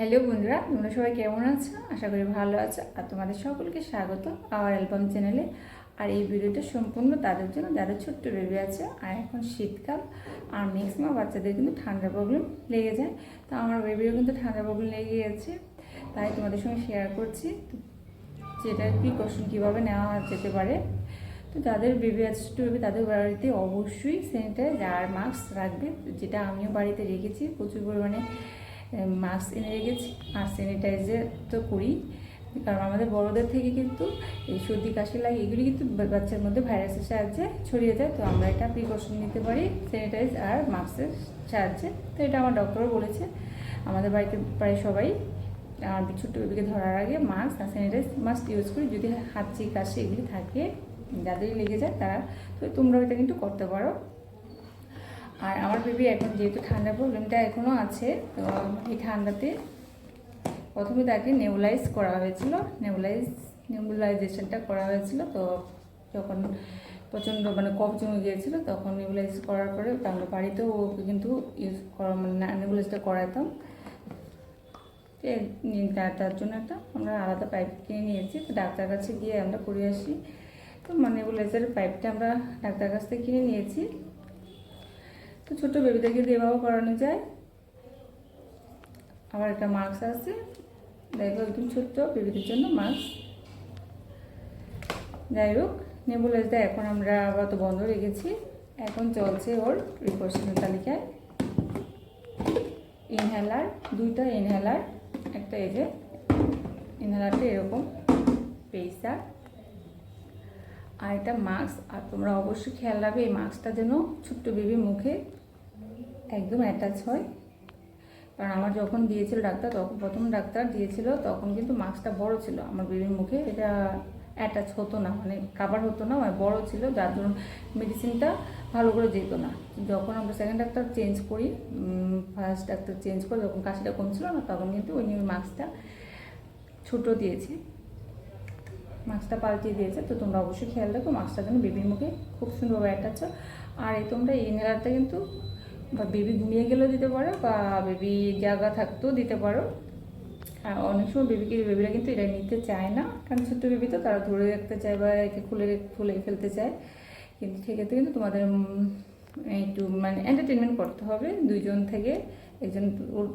Hello বন্ধুরা, তোমরা সবাই কেমন আছো? আশা করি ভালো আছো। আর তোমাদের সকলকে স্বাগত আমার অ্যালবাম চ্যানেলে। আর এই ভিডিওটা সম্পূর্ণ তাদের জন্য, যাদের ছোট্ট বেবি আছে। আর এখন শীতকাল, আর ম্যাক্সিমাম বাচ্চাদের কিন্তু ঠান্ডা প্রবলেম লেগে যায়। তো আমার বেবিরও কিন্তু ঠান্ডা প্রবলেম লেগে গেছে। তাই তোমাদের সঙ্গে শেয়ার করছি। যেটা প্রিকশন কীভাবে নেওয়া যেতে পারে? তো যাদের বেবি আছে ছোটো বেবি তাদের বাড়িতে অবশ্যই স্যানিটাইজ আর মাস্ক রাখবে। যেটা আমিও বাড়িতে রেখেছি। প্রচুর পরিমাণে মাস্ক এনে রেখেছি আর স্যানিটাইজার তো করি। কারণ আমাদের বড়দের থেকে কিন্তু এই সর্দি, কাশি লাগে, এগুলি কিন্তু বাচ্চার মধ্যে ভাইরাসের সাহায্যে ছড়িয়ে যায়। তো আমরা এটা প্রিকশন নিতে পারি স্যানিটাইজ আর মাস্কের সাহায্যে। তো এটা আমার ডক্টরও বলেছে। আমাদের বাড়িতে প্রায় সবাই, আর ছোট্ট বেবিকে ধরার আগে মাস্ক আর স্যানিটাইজ মাস্ক ইউজ করি। যদি হাঁচি কাশি এগুলি থাকে, যাদেরই লেগে যায় তারা, তো তোমরাও এটা কিন্তু করতে পারো। আর আমার বেবি এখন যেহেতু ঠান্ডা প্রবলেমটা এখনও আছে, তো এই ঠান্ডাতে প্রথমে তাকে নেবুলাইজ করা হয়েছিল নেবুলাইজ নেবুলাইজেশনটা করা হয়েছিল, তো যখন প্রচণ্ড মানে কফ জমে গিয়েছিল, তখন নেবুলাইজ করার পরে আমরা বাড়িতেও ওকে কিন্তু ইউজ করা মানে নেবুলাইজটা করাতাম তার জন্য একটা আমরা আলাদা পাইপ কিনে নিয়েছি, তো ডাক্তার কাছে গিয়ে আমরা করে আসি। তো মানে নেবুলাইজারের পাইপটা আমরা ডাক্তার কাছ থেকে কিনে নিয়েছি। তো ছোটো বেবিদেরকে দিয়ে এভাবে করানো যায়। আবার একটা মাস্ক আছে। দেখো, একদম ছোট্ট বেবিদের জন্য মাস্ক যাই হোক নেবুলাইজটা এখন আমরা আপাতত বন্ধ রেখেছি। এখন চলছে ওর প্রিকশনের তালিকায়। ইনহেলার দুইটা ইনহেলার একটা এই যে ইনহেলারটা এরকম পেইসার আর এটা মাস্ক আর তোমরা অবশ্যই খেয়াল রাখবে, এই মাস্কটা যেন ছোট্ট বেবির মুখে একদম অ্যাটাচ হয়। কারণ আমার যখন দিয়েছিল ডাক্তার, তখন প্রথম ডাক্তার দিয়েছিল, তখন কিন্তু মাস্কটা বড় ছিল আমার বেবির মুখে। এটা অ্যাটাচ হতো না মানে কাভার হতো না মানে বড় ছিল, যার জন্য মেডিসিনটা ভালো করে যেত না। যখন আমরা সেকেন্ড ডাক্তার চেঞ্জ করি ফার্স্ট ডাক্তার চেঞ্জ করে যখন কাশিটা কমছিল না তখন কিন্তু ওই নিয়ে মাস্কটা ছোটো দিয়েছে। মাস্কটা পাল্টিয়ে দিয়েছে, তো তোমরা অবশ্যই খেয়াল রাখো, মাস্কটা যেন বেবির মুখে খুব সুন্দরভাবে অ্যাটাচ আর এই তোমরা এই ইনহেলারটা কিন্তু বা বেবি ঘুমিয়ে গেলেও দিতে পারো বা বেবি জায়গা থাকতেও দিতে পারো। আর অনেক সময় বেবিকে, বেবিরা কিন্তু এটা নিতে চায় না। কারণ ছোট্ট বেবি তো, তারা ধরে রাখতে চায় বা একে খুলে খুলে ফেলতে চায়। কিন্তু সেক্ষেত্রে কিন্তু তোমাদের একটু মানে এন্টারটেনমেন্ট করতে হবে দুইজন থেকে। একজন ওর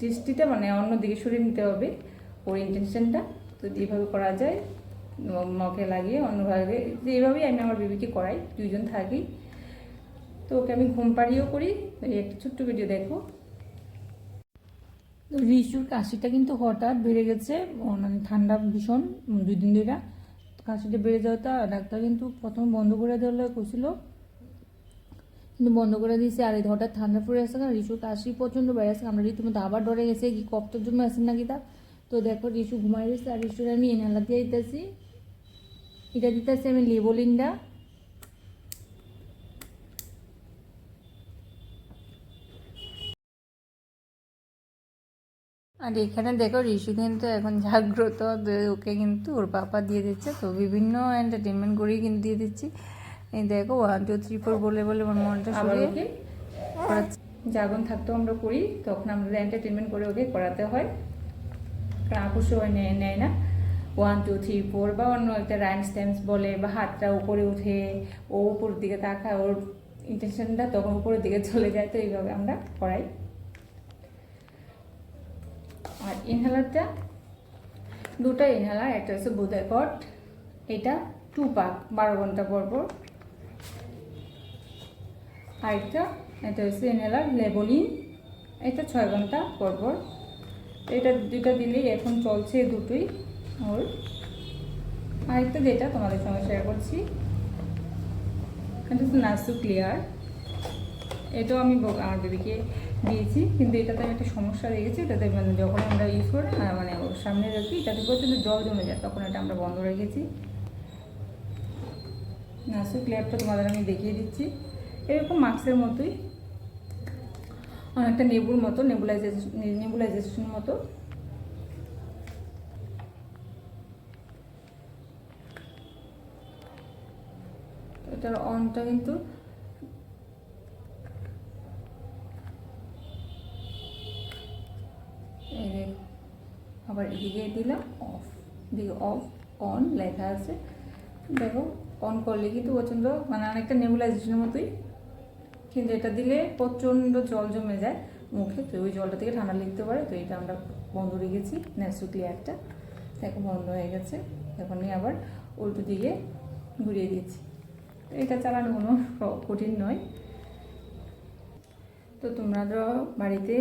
দৃষ্টিটা মানে অন্যদিকে সরিয়ে নিতে হবে ওর ইন্টেনশনটা তো এইভাবে করা যায়, মকে লাগিয়ে অন্যভাবে এইভাবেই আমি আমার বেবিকে করাই, দুইজন থাকি। তো ওকে আমি ঘুম পাড়িয়েও করি, এই একটা ছোট্ট ভিডিও দেখো। রিসুর কাশিটা কিন্তু হঠাৎ বেড়ে গেছে মানে ঠান্ডা ভীষণ, দুই দিন ধরে। কাশিটা বেড়ে যাওয়াটা ডাক্তার কিন্তু প্রথম বন্ধ করে দেওয়া করছিল কিন্তু বন্ধ করে দিয়েছে, আর এই হঠাৎ ঠান্ডা পড়ে আসছে না, রিসুর কাশি প্রচণ্ড বেড়ে আসছে আমরা রীতিমতো আবার ডরে গেছে, কি কপ্তর জন্য আসেন নাকি তা? তো দেখো রিসু ঘুমাই গেছে আর রিসুর আমি এনালা দিয়ে দিতেছি। এটা দিতেছি আমি লেবলিনটা আর এখানে দেখো ঋষি কিন্তু এখন জাগ্রত ওকে কিন্তু ওর পাপা দিয়ে দিচ্ছে। তো বিভিন্ন এন্টারটেনমেন্ট করেই কিন্তু দিয়ে দিচ্ছি। এই দেখো ওয়ান টু থ্রি ফোর বলে বলে আমার মনটা সরিয়ে জাগরণ থাকতেও আমরা করি তখন আমাদের এন্টারটেনমেন্ট করে ওকে করাতে হয়। কারণ আকর্ষ নেয় নেয় না। ওয়ান টু থ্রি ফোর বা অন্য একটা রাইম স্ট্যাম্পস বলে বা হাতটা উপরে উঠে ও উপর দিকে তাকায় ওর ইন্টেনশনটা তখন উপরের দিকে চলে যায়। তো এইভাবে আমরা করাই আর ইনহেলারটা দুটো ইনহেলার একটা হচ্ছে বুদাকট এটা টু পাক বারো ঘণ্টা পর পর। আরেকটা, এটা হচ্ছে ইনহেলার লেবলিন এটা ছয় ঘণ্টা পর পর। এটা দুটা দিলেই এখন চলছে দুটোই ওর। আরেকটা যেটা তোমাদের সঙ্গে শেয়ার করছি, এটা হচ্ছে নাসু ক্লিয়ার এটাও আমি আমার বেবিকে দিয়েছি, কিন্তু এটাতে একটা সমস্যা দেখেছি এটাতে মানে যখন আমরা ইউজ করি মানে ওর সামনে রাখি, এটাতে প্রচণ্ড জল জমে যায়, তখন এটা আমরা বন্ধ রেখেছি নাসু ক্লিয়ারটা তোমাদের আমি দেখিয়ে দিচ্ছি। এরকম মাস্কের মতোই, অনেকটা নেবুর মতো নেবুলাইজেশন নেবুলাইজেশন মতো। এটার অনটা কিন্তু আবার এদিকে দিলাম অফ দিকে অফ অন লেখা আছে। দেখো অন করলে কিন্তু প্রচণ্ড মানে অনেকটা নেবুলাইজেশনের মতোই। কিন্তু এটা দিলে প্রচণ্ড জল জমে যায় মুখে, তো ওই জলটা থেকে ঠান্ডা লিখতে পারে, তো এটা আমরা বন্ধ রেখেছি ন্যাসু ক্লিয়ারটা দেখো, বন্ধ হয়ে গেছে। এখন আবার উল্টো দিকে ঘুরিয়ে দিয়েছি তো এটা চালানো কোনো কঠিন নয়। তো তোমরা তো বাড়িতে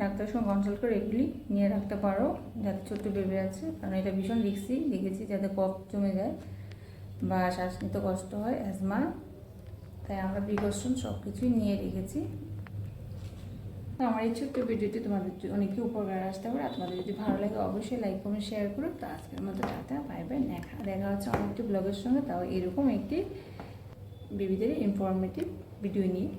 ডাক্তারের সঙ্গে কনসাল্ট করে এগুলি নিয়ে রাখতে পারো, যাতে ছোট্ট বেবি আছে। কারণ এটা ভীষণ রিক্সি দেখেছি যাতে কফ জমে যায় বা শ্বাস নিতে কষ্ট হয় অ্যাজমা তাই আমরা প্রিকশন সব কিছুই নিয়ে রেখেছি। তো আমার এই ছোট্ট ভিডিওটি তোমাদের অনেকে উপকার আসতে পারে। আর তোমাদের যদি ভালো লাগে, অবশ্যই লাইক কমেন্ট শেয়ার করো। তো আজকের মতো টাটা বাই বাই দেখা দেখা হচ্ছে অনেকটি ব্লগের সঙ্গে। তাও এরকম একটি বেবিদের ইনফরমেটিভ ভিডিও নিয়ে।